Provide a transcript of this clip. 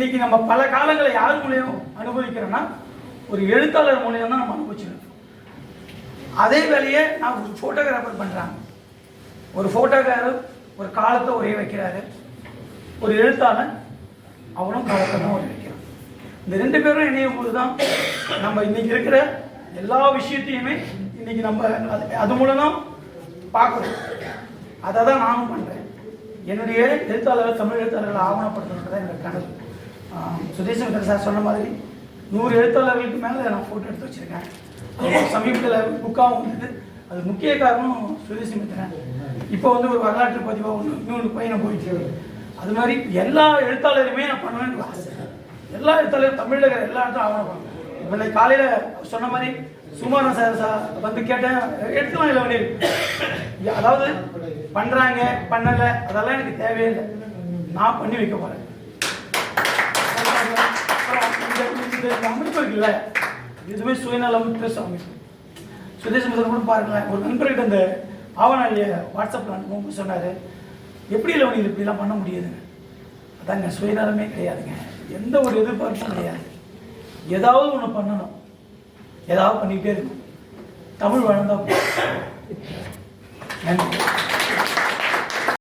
இன்னைக்கு நம்ம பல காலங்களை யார் மூலியம் அனுபவிக்கிறோன்னா ஒரு எழுத்தாளர் மூலியம் தான் நம்ம அனுபவிச்சிருக்கோம் அதே வேலையை நான் ஒரு ஃபோட்டோகிராஃபர் பண்ணுறாங்க ஒரு ஃபோட்டோகிராஃபர் ஒரு காலத்தை ஒரே வைக்கிறாரு. ஒரு எழுத்தாளன் அவனும் காலத்தை தான் ஒரே வைக்கிறான். இந்த ரெண்டு பேரும் இணையும் போது தான் நம்ம இன்னைக்கு இருக்கிற எல்லா விஷயத்தையுமே இன்னைக்கு நம்ம அது மூலம் பார்க்குறோம் அதை தான் நானும் பண்ணுறேன் என்னுடைய எழுத்தாளர்கள் தமிழ் எழுத்தாளர்களை ஆவணப்படுத்தணுன்றதான் என்னோட கனவு. சுதேஷ் விக்ரம் சார் சொன்ன மாதிரி நூறு எழுத்தாளர்களுக்கு மேலே நான் ஃபோட்டோ எடுத்து வச்சுருக்கேன். சமீபத்தில் புக்காகவும் வந்தது. அது முக்கிய காரணம் சுதேசமித்திரன் இப்போ வந்து ஒரு வரலாற்று பதிவாக ஒன்று இன்னொன்று பையனை போயிட்டு அது மாதிரி எல்லா எழுத்தாளருமே நான் பண்ணணும்னு ஆசை. எல்லா எழுத்தாளரும் தமிழில் இருக்கிற எல்லா இடத்தையும் ஆவணம் பண்ணுவேன் இப்போ இன்னைக்கு காலையில் சொன்ன மாதிரி சுமாரன் சார் சார் வந்து கேட்டேன். எடுத்துலாம் இல்லை வண்டி அதாவது பண்ணுறாங்க பண்ணலை அதெல்லாம் எனக்கு தேவையில்லை நான் பண்ணி வைக்க போகிறேன் இந்த அமைப்பு இருக்குல்ல? இதுவே சுயநலமற்ற அமைப்பு சுதேசமுதல் கூட பாருங்களேன். ஒரு நண்பர்கிட்ட இந்த ஆவணாளிய வாட்ஸ்அப்பில் அனுப்பும் சொன்னார். எப்படி இல்லை உனக்கு இப்படிலாம் பண்ண முடியுதுங்க அதாங்க சுயநலமே கிடையாதுங்க. எந்த ஒரு எதிர்பார்ப்பும் கிடையாது. ஏதாவது ஒன்று பண்ணணும். ஏதாவது பண்ணிக்கிட்டே இருக்கணும். தமிழ் வளர்ந்தா நன்றி.